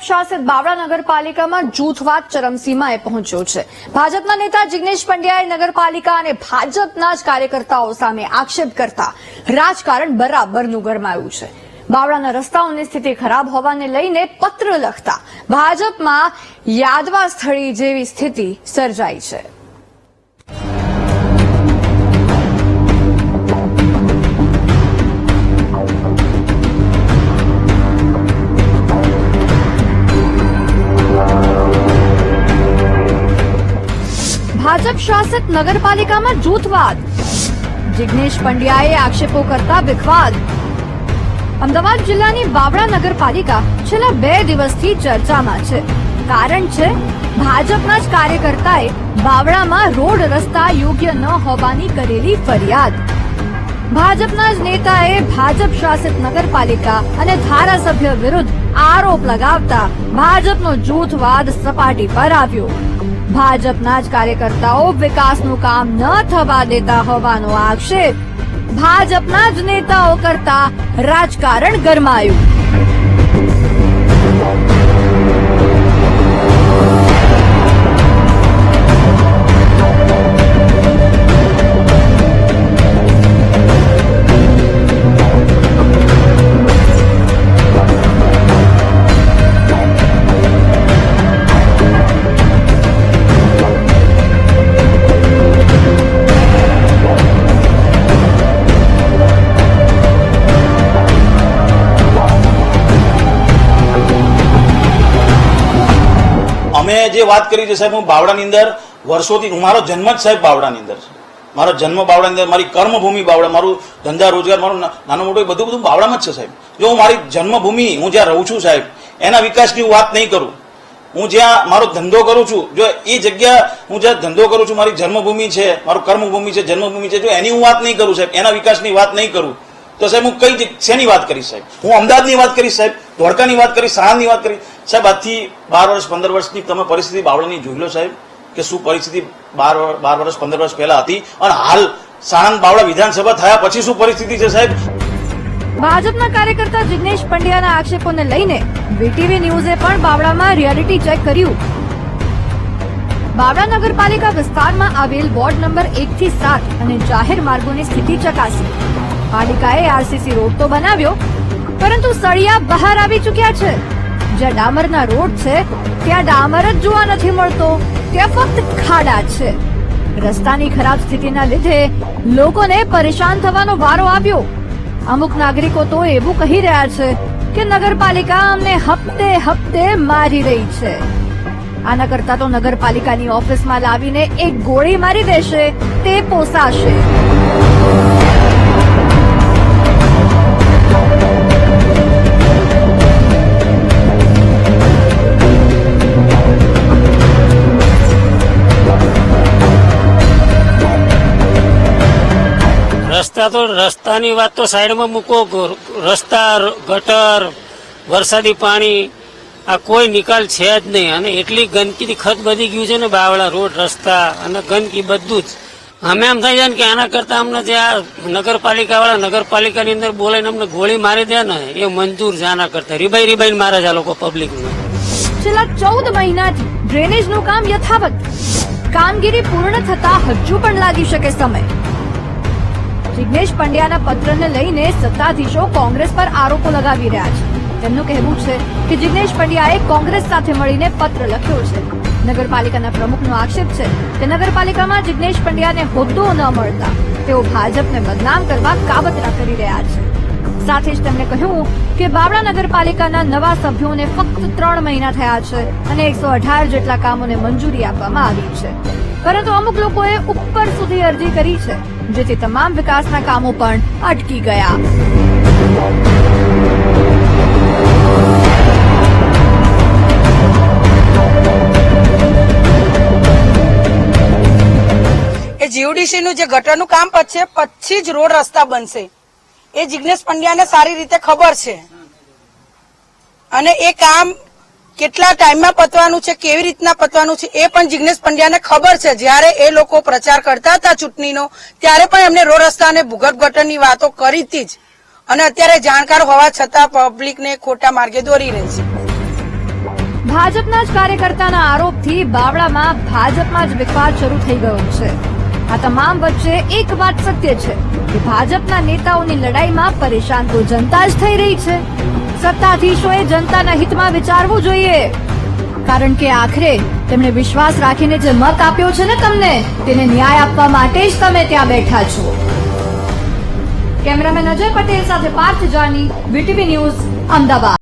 ભાજપ શાસિત બાવળા નગરપાલિકામાં જૂથવાદ ચરમસીમાએ પહોંચ્યો છે. ભાજપના નેતા જિગ્નેશ પંડ્યાએ નગરપાલિકા અને ભાજપના જ કાર્યકર્તાઓ સામે આક્ષેપ કરતા રાજકારણ બરાબરનું ગરમાયું છે. બાવળાના રસ્તાઓની સ્થિતિ ખરાબ હોવાને લઈને પત્ર લખતા ભાજપમાં યાદવા સ્થળી જેવી સ્થિતિ સર્જાઈ છે. ભાજપ શાસિત નગરપાલિકામાં જૂથવાદ. જિગ્નેશ પંડ્યાએ આક્ષેપો કરતા વિખવાદ. અમદાવાદ જિલ્લાની બાવળા નગરપાલિકા છેલ્લા બે દિવસથી ચર્ચામાં છે. કારણ છે, ભાજપના જ કાર્યકર્તાએ બાવળામાં રોડ રસ્તા યોગ્ય ન હોવાની કરેલી ફરિયાદ. ભાજપના જ નેતાએ ભાજપ શાસિત નગરપાલિકા અને ધારાસભ્ય વિરુદ્ધ આરોપ લગાવતા ભાજપનો જૂથવાદ સપાટી પર આવ્યો. ભાજપના જ કાર્યકર્તાઓ વિકાસનું કામ ન થવા દેતા હોવાનો આક્ષેપ ભાજપના જ નેતાઓ કરતા રાજકારણ ગરમાયું. અમે જે વાત કરી છે સાહેબ, હું બાવડાની અંદર વર્ષોથી મારો જન્મ જ સાહેબ બાવડાની અંદર છે. મારો જન્મ બાવડાની અંદર, મારી કર્મભૂમિ બાવડા, મારું ધંધા રોજગાર, મારું નાનું મોટું બધું બધું બાવડામાં જ છે સાહેબ. જો હું મારી જન્મભૂમિ, હું જ્યાં રહું છું સાહેબ, એના વિકાસની હું વાત નહીં કરું. હું જ્યાં મારો ધંધો કરું છું, જો એ જગ્યા હું જ્યાં ધંધો કરું છું, મારી જન્મભૂમિ છે, મારું કર્મભૂમિ છે, જન્મભૂમિ છે, જો એની હું વાત નહીં કરું સાહેબ, એના વિકાસની વાત નહીં કરું તો સાહેબ, હું કઈ શેની વાત કરી સાહેબ? હું અમદાવાદની વાત કરી સાહેબ ધોળકાની વાત કરી, સાણંદની વાત કરી. સાહેબ, આજથી બાર વર્ષ, પંદર વર્ષની તમે પરિસ્થિતિ બાવળાની જોઈ લો સાહેબ, કે શું પરિસ્થિતિ બાર બાર વર્ષ, પંદર વર્ષ પહેલા હતી અને હાલ સાણંદ બાવળા વિધાનસભા થયા પછી શું પરિસ્થિતિ છે સાહેબ? ભાજપના કાર્યકર્તા જિગ્નેશ પંડ્યાના આક્ષેપોને લઈને વીટીવી ન્યૂઝે પણ બાવળામાં રિયાલિટી ચેક કર્યું. બાવળા નગરપાલિકા વિસ્તારમાં આવેલ વોર્ડ નંબર એક થી સાત અને જાહેર માર્ગોની સ્થિતિ ચકાસી. પાલિકાએ આરસીસી રોડ તો બનાવ્યો, પરંતુ સળિયા બહાર આવી ચૂક્યા છે. જ્યાં ડામરના રોડ છે, ત્યાં ડામર જ જોવા નથી મળતો. ત્યાં ફક્ત ખાડા છે. રસ્તાની ખરાબ સ્થિતિના લીધે લોકોને પરેશાન થવાનો વારો આવ્યો. અમુક નાગરિકો તો એવું કહી રહ્યા છે કે નગરપાલિકા અમને હપ્તે હપ્તે મારી રહી છે. આના કરતા તો નગરપાલિકાની ઓફિસમાં લાવીને એક ગોળી મારી દેશે, તે પોસાશે. રસ્તા તો રસ્તાની વાત તો સાઈડમાં મૂકો રસ્તા ગટર, વરસાદી પાણી, આ કોઈ નિકાલ છે જ નહીં. અને એટલી ગંદકીથી ખત બધી ગયું છે ને બાવળા રોડ, રસ્તા અને ગંદકી બધું જ. અમે એમ થઈ જાય ને કે આના કરતા અમને જે આ નગરપાલિકાવાળા નગરપાલિકાની અંદર બોલાવીને અમને ગોળી મારી દે ને, એ મંજૂર છે આના કરતા. રીબાઈ રીબાઈ મારે છે આ લોકો પબ્લિકને છેલ્લા ચૌદ મહિનાથી ડ્રેનેજનું કામ યથાવત. કામગીરી પૂર્ણ થતા હજુ પણ લાગી શકે સમય. જિગ્નેશ પંડ્યાના પત્રને લઈને સત્તાધીશો કોંગ્રેસ પર આરોપો લગાવી રહ્યા છે. તેમનું કહેવું છે કે જિગ્નેશ પંડ્યાએ કોંગ્રેસ સાથે મળીને પત્ર લખ્યો છે. નગરપાલિકાના પ્રમુખનો આક્ષેપ છે કે નગરપાલિકામાં જિગ્નેશ પંડ્યાને હોદ્દો ન મળતા તેઓ ભાજપને બદનામ કરવા કાબતરા કરી રહ્યા છે. સાથે જ તેમણે કહ્યું કે બાવળા નગરપાલિકાના નવા સભ્યોને ફક્ત ત્રણ મહિના થયા છે અને એકસો અઢાર જેટલા કામોને મંજૂરી આપવામાં આવી છે. પરંતુ અમુક લોકોએ ઉપર સુધી અરજી કરી છે. જેથી તમામ વિકાસના કામો પણ અટકી ગયા. એ જીયુડીસી નું જે ગટરનું કામ પછી પછી જ રોડ રસ્તા બનશે. એ જિગ્નેશ પંડ્યાને સારી રીતે ખબર છે. અને એ કામ કેટલા ટાઈમમાં પતવાનું છે, કેવી રીતના પતવાનું છે, એ પણ જિગ્નેશ પંડ્યાને ખબર છે. જ્યારે એ લોકો પ્રચાર કરતા હતા ચૂંટણીનો, ત્યારે પણ એમને રોડ રસ્તા અને ભૂગર્ભ વાતો કરી હતી જ. અને અત્યારે જાણકાર હોવા છતાં પબ્લિકને ખોટા માર્ગે દોરી રહી છે. ભાજપના જ કાર્યકર્તાના આરોપથી બાવળામાં ભાજપમાં જ વિખવાદ શરૂ થઈ ગયો છે. આ તમામ વચ્ચે એક વાત સત્ય છે કે ભાજપના નેતાઓની લડાઈમાં પરેશાન તો જનતા જ થઈ રહી છે. સત્તાધીશોએ જનતાના હિતમાં વિચારવું જોઈએ. કારણ કે આખરે તેમણે વિશ્વાસ રાખીને જે મત આપ્યો છે ને તમને, તેને ન્યાય આપવા માટે જ તમે ત્યાં બેઠા છો. કેમેરામેન અજય પટેલ સાથે પાર્થ જાની, વીટીવી ન્યૂઝ, અમદાવાદ.